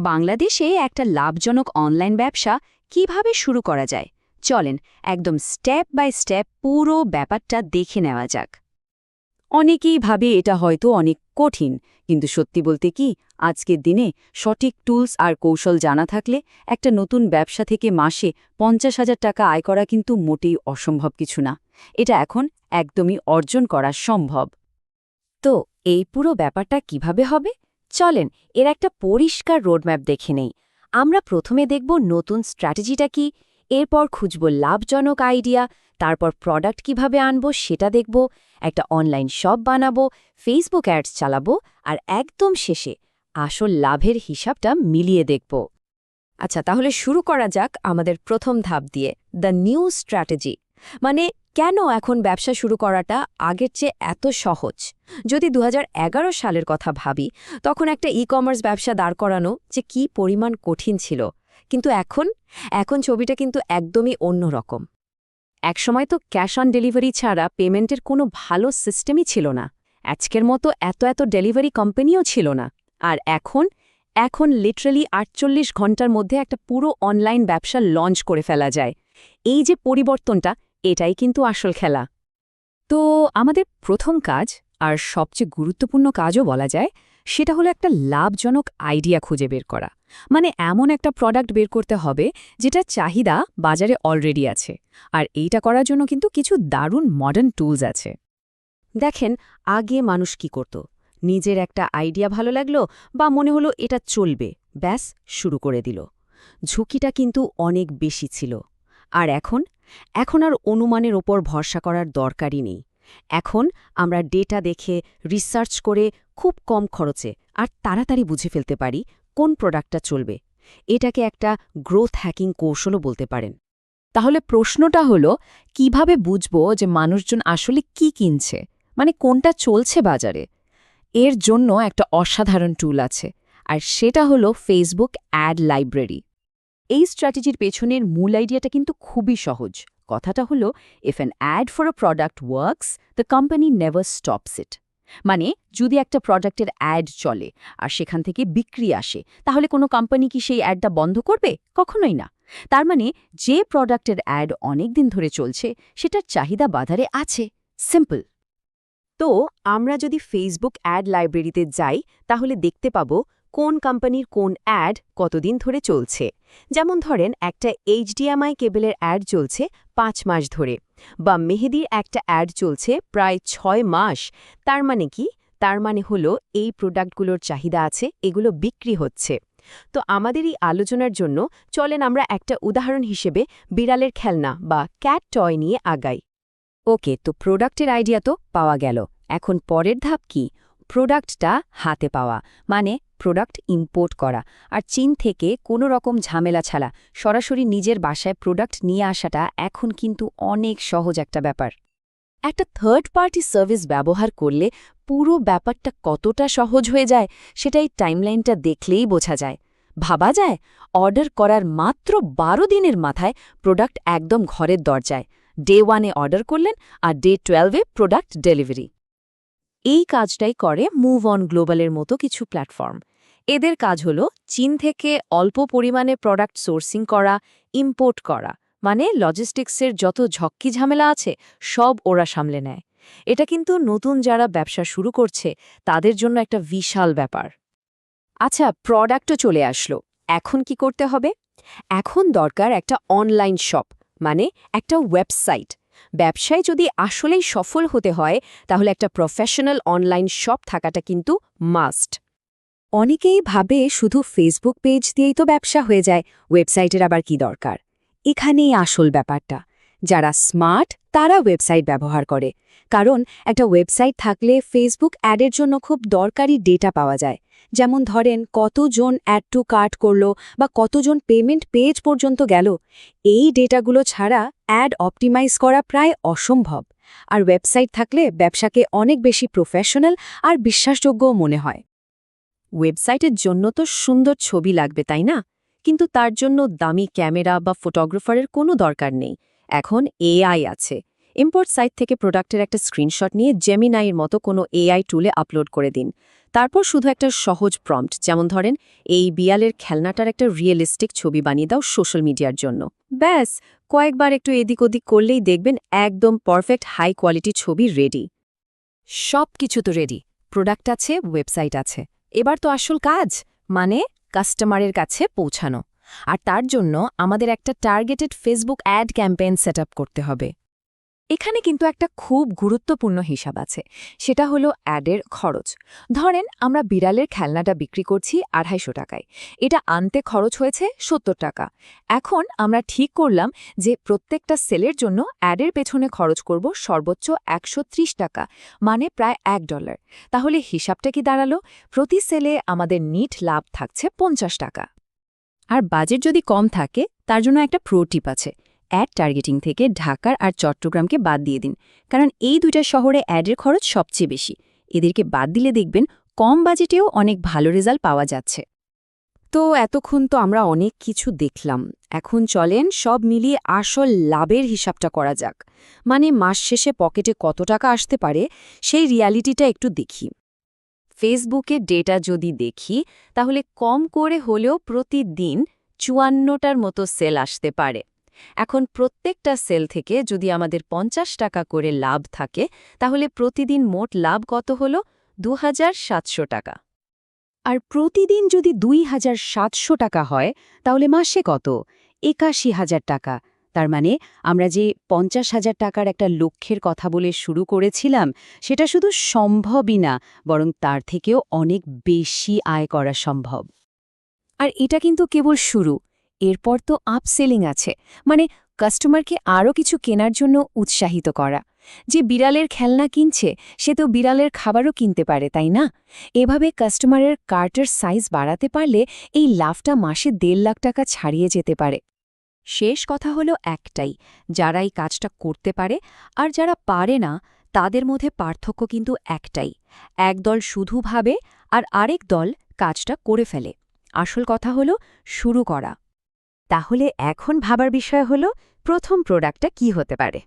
বাংলাদেশে একটা লাভজনক অনলাইন ব্যবসা কীভাবে শুরু করা যায়? চলেন একদম স্টেপ বাই স্টেপ পুরো ব্যাপারটা দেখে নেওয়া যাক। অনেকেই ভাবে এটা হয়তো অনেক কঠিন, কিন্তু সত্যি বলতে কি, আজকের দিনে সঠিক টুলস আর কৌশল জানা থাকলে একটা নতুন ব্যবসা থেকে মাসে পঞ্চাশ হাজার টাকা আয় করা কিন্তু মোটেই অসম্ভব কিছু না। এটা এখন একদমই অর্জন করা সম্ভব। তো এই পুরো ব্যাপারটা কীভাবে হবে? চলেন, এর একটা পরিষ্কার রোডম্যাপ দেখে নেই। আমরা প্রথমে দেখব নতুন স্ট্র্যাটেজিটা কি, এরপর খুঁজব লাভজনক আইডিয়া তারপর প্রোডাক্ট কীভাবে আনব সেটা দেখব, একটা অনলাইন শপ বানাবো ফেসবুক অ্যাডস চালাবো, আর একদম শেষে আসল লাভের হিসাবটা মিলিয়ে দেখব। আচ্ছা তাহলে শুরু করা যাক আমাদের প্রথম ধাপ দিয়ে দ্য নিউ স্ট্র্যাটেজি মানে কেন এখন ব্যবসা শুরু করাটা আগের চেয়ে এত সহজ? যদি দু হাজার এগারো সালের কথা ভাবি, তখন একটা ই কমার্স ব্যবসা দাঁড় করানো যে কি পরিমাণ কঠিন ছিল। কিন্তু এখন? এখন ছবিটা কিন্তু একদমই অন্যরকম একসময় তো ক্যাশ অন ডেলিভারি ছাড়া পেমেন্টের কোনো ভালো সিস্টেমই ছিল না। আজকের মতো এত এত ডেলিভারি কোম্পানিও ছিল না। আর এখন? এখন লিটারালি আটচল্লিশ ঘণ্টার মধ্যে একটা পুরো অনলাইন ব্যবসা লঞ্চ করে ফেলা যায়। এই যে পরিবর্তনটা এটাই কিন্তু আসল খেলা। তো আমাদের প্রথম কাজ, আর সবচেয়ে গুরুত্বপূর্ণ কাজও বলা যায়, সেটা হলো একটা লাভজনক আইডিয়া খুঁজে বের করা। মানে এমন একটা প্রোডাক্ট বের করতে হবে যেটা চাহিদা বাজারে অলরেডি আছে। আর এইটা করার জন্য কিন্তু কিছু দারুণ মডার্ন টুলস আছে। দেখেন, আগে মানুষ কি করত? নিজের একটা আইডিয়া ভালো লাগল, বা মনে হলো এটা চলবে, ব্যাস, শুরু করে দিল। ঝুঁকিটা কিন্তু অনেক বেশি ছিল। আর এখন এখন আর অনুমানের ওপর ভরসা করার দরকারই নেই। এখন আমরা ডেটা দেখে, রিসার্চ করে, খুব কম খরচে আর তাড়াতাড়ি বুঝে ফেলতে পারি কোন প্রোডাক্টটা চলবে। এটাকে একটা গ্রোথ হ্যাকিং কৌশলও বলতে পারেন। তাহলে প্রশ্নটা হলো, কীভাবে বুঝব যে মানুষজন আসলে কি কিনছে? মানে কোনটা চলছে বাজারে? এর জন্য একটা অসাধারণ টুল আছে। আর সেটা হলো ফেসবুক অ্যাড লাইব্রেরি এই স্ট্র্যাটেজির পেছনের মূল আইডিয়াটা কিন্তু খুবই সহজ। কথাটা হলো if an ad for a product works the company never stops it মানে যদি একটা প্রোডাক্টের অ্যাড চলে আর সেখান থেকে বিক্রি আসে, তাহলে কোনো কোম্পানি কি সেই অ্যাডটা বন্ধ করবে? কখনোই না। তার মানে যে প্রোডাক্টের অ্যাড অনেক দিন ধরে চলছে, সেটার চাহিদা বাজারে আছে। সিম্পল তো, আমরা যদি ফেসবুক অ্যাড লাইব্রেরিতে যাই, তাহলে দেখতে পাবো কোন কোম্পানির কোন অ্যাড কতদিন ধরে চলছে। যেমন ধরেন, একটা এইচডিএমআই কেবলের অ্যাড চলছে পাঁচ মাস ধরে বা মেহেদির একটা অ্যাড চলছে প্রায় ছয় মাস। তার মানে কি? তার মানে হলো এই প্রোডাক্টগুলোর চাহিদা আছে, এগুলো বিক্রি হচ্ছে। তো আমাদের এই আলোচনার জন্য চলেন আমরা একটা উদাহরণ হিসেবে বিড়ালের খেলনা বা ক্যাট টয় নিয়ে আগাই। ওকে, তো প্রোডাক্টের আইডিয়া তো পাওয়া গেল। এখন পরের ধাপ কি? প্রোডাক্টটা হাতে পাওয়া মানে প্রোডাক্ট ইম্পোর্ট করা। আর চীন থেকে কোনো রকম ঝামেলা ছাড়া সরাসরি নিজের বাসায় প্রোডাক্ট নিয়ে আসাটা এখন কিন্তু অনেক সহজ একটা ব্যাপার। একটা থার্ড পার্টি সার্ভিস ব্যবহার করলে পুরো ব্যাপারটা কতটা সহজ হয়ে যায় সেটাই টাইমলাইনটা দেখলেই বোঝা যায়। ভাবা যায় অর্ডার করার মাত্র বারো দিনের মাথায় প্রোডাক্ট একদম ঘরের দরজায়। ডে ওয়ানে অর্ডার করলেন আর ডে টুয়েলভে প্রোডাক্ট ডেলিভারি এই কাজটাই করে মুভ অন গ্লোবালের মতো কিছু প্ল্যাটফর্ম এদের কাজ হল চীন থেকে অল্প পরিমাণে প্রোডাক্ট সোর্সিং করা ইম্পোর্ট করা। মানে লজিস্টিক্সের যত ঝক্কি ঝামেলা আছে, সব ওরা সামলে নেয়। এটা কিন্তু নতুন যারা ব্যবসা শুরু করছে, তাদের জন্য একটা বিশাল ব্যাপার। আচ্ছা প্রোডাক্টও চলে আসলো। এখন কি করতে হবে? এখন দরকার একটা অনলাইন শপ মানে একটা ওয়েবসাইট ব্যবসায় যদি আসলেই সফল হতে হয়, তাহলে একটা প্রফেশনাল অনলাইন শপ থাকাটা কিন্তু মাস্ট অনেকেই ভাবে শুধু ফেসবুক পেজ দিয়েই তো ব্যবসা হয়ে যায় ওয়েবসাইটের আবার কি দরকার? এখানেই আসল ব্যাপারটা। যারা স্মার্ট তারা ওয়েবসাইট ব্যবহার করে। কারণ একটা ওয়েবসাইট থাকলে ফেসবুক অ্যাডের জন্য খুব দরকারি ডেটা পাওয়া যায়। যেমন ধরেন, কতজন অ্যাড টু কার্ট করল বা কতজন পেমেন্ট পেজ পর্যন্ত গেল, এই ডেটাগুলো ছাড়া অ্যাড অপটিমাইজ করা প্রায় অসম্ভব। আর ওয়েবসাইট থাকলে ব্যবসাকে অনেক বেশি প্রফেশনাল আর বিশ্বাসযোগ্যও মনে হয়। ওয়েবসাইটের জন্য তো সুন্দর ছবি লাগবে, তাই না? কিন্তু তার জন্য দামি ক্যামেরা বা ফটোগ্রাফারের কোনো দরকার নেই। এখন এআই আছে। ইম্পোর্ট সাইট থেকে প্রোডাক্টের একটা স্ক্রিনশট নিয়ে জেমিনাইয়ের মতো কোনো এআই টুলে আপলোড করে দিন। তারপর শুধু একটা সহজ প্রম্পট যেমন ধরেন, এই বিয়ালের খেলনাটার একটা রিয়েলিস্টিক ছবি বানিয়ে দাও সোশ্যাল মিডিয়ার জন্য। ব্যাস, কয়েকবার একটু এদিক ওদিক করলেই দেখবেন একদম পারফেক্ট হাই কোয়ালিটি ছবি রেডি সব কিছু তো রেডি প্রোডাক্ট আছে ওয়েবসাইট আছে। এবার তো আসল কাজ মানে কাস্টমারের কাছে পৌঁছানো। আর তার জন্য আমাদের একটা targeted Facebook ad campaign set করতে হবে। এখানে কিন্তু একটা খুব গুরুত্বপূর্ণ হিসাব আছে। সেটা হলো অ্যাডের খরচ। ধরেন, আমরা বিড়ালের খেলনাটা বিক্রি করছি আড়াইশো টাকায়। এটা আনতে খরচ হয়েছে সত্তর টাকা। এখন আমরা ঠিক করলাম যে প্রত্যেকটা সেলের জন্য অ্যাডের পেছনে খরচ করব সর্বোচ্চ একশো ত্রিশ টাকা মানে প্রায় এক ডলার। তাহলে হিসাবটা কি দাঁড়াল? প্রতি সেলে আমাদের নিট লাভ থাকছে পঞ্চাশ টাকা। আর বাজেট যদি কম থাকে, তার জন্য একটা প্রো টিপ আছে। অ্যাড টার্গেটিং থেকে ঢাকার আর চট্টগ্রামকে বাদ দিয়ে দিন। কারণ এই দুইটা শহরে অ্যাডের খরচ সবচেয়ে বেশি। এদেরকে বাদ দিলে দেখবেন কম বাজেটেও অনেক ভালো রেজাল্ট পাওয়া যাচ্ছে। তো এতক্ষণ তো আমরা অনেক কিছু দেখলাম। এখন চলেন সব মিলিয়ে আসল লাভের হিসাবটা করা যাক। মানে মাস শেষে পকেটে কত টাকা আসতে পারে সেই রিয়ালিটিটা একটু দেখি। ফেসবুকে ডেটা যদি দেখি, তাহলে কম করে হলেও প্রতিদিন চুয়ান্নটার মতো সেল আসতে পারে। এখন প্রত্যেকটা সেল থেকে যদি আমাদের পঞ্চাশ টাকা করে লাভ থাকে, তাহলে প্রতিদিন মোট লাভ কত হল? দু হাজার সাতশো টাকা। আর প্রতিদিন যদি দুই হাজার সাতশো টাকা হয়, তাহলে মাসে কত? একাশি হাজার টাকা। তার মানে আমরা যে পঞ্চাশ হাজার টাকার একটা লক্ষ্যের কথা বলে শুরু করেছিলাম, সেটা শুধু সম্ভবই না, বরং তার থেকেও অনেক বেশি আয় করা সম্ভব। আর এটা কিন্তু কেবল শুরু। এরপর তো আপসেলিং আছে। মানে কাস্টমারকে আরও কিছু কেনার জন্য উৎসাহিত করা। যে বিড়ালের খেলনা কিনছে, সে তো বিড়ালের খাবারও কিনতে পারে, তাই না? এভাবে কাস্টমারের কার্টের সাইজ বাড়াতে পারলে এই লাভটা মাসে দেড় লাখ টাকা ছাড়িয়ে যেতে পারে। শেষ কথা হলো একটাই, যারা এই কাজটা করতে পারে আর যারা পারে না, তাদের মধ্যে পার্থক্য কিন্তু একটাই। এক দল শুধু ভাবে আর আরেক দল কাজটা করে ফেলে। আসল কথা হলো শুরু করা। তাহলে এখন ভাবার বিষয় হলো প্রথম প্রোডাক্টটা কি হতে পারে?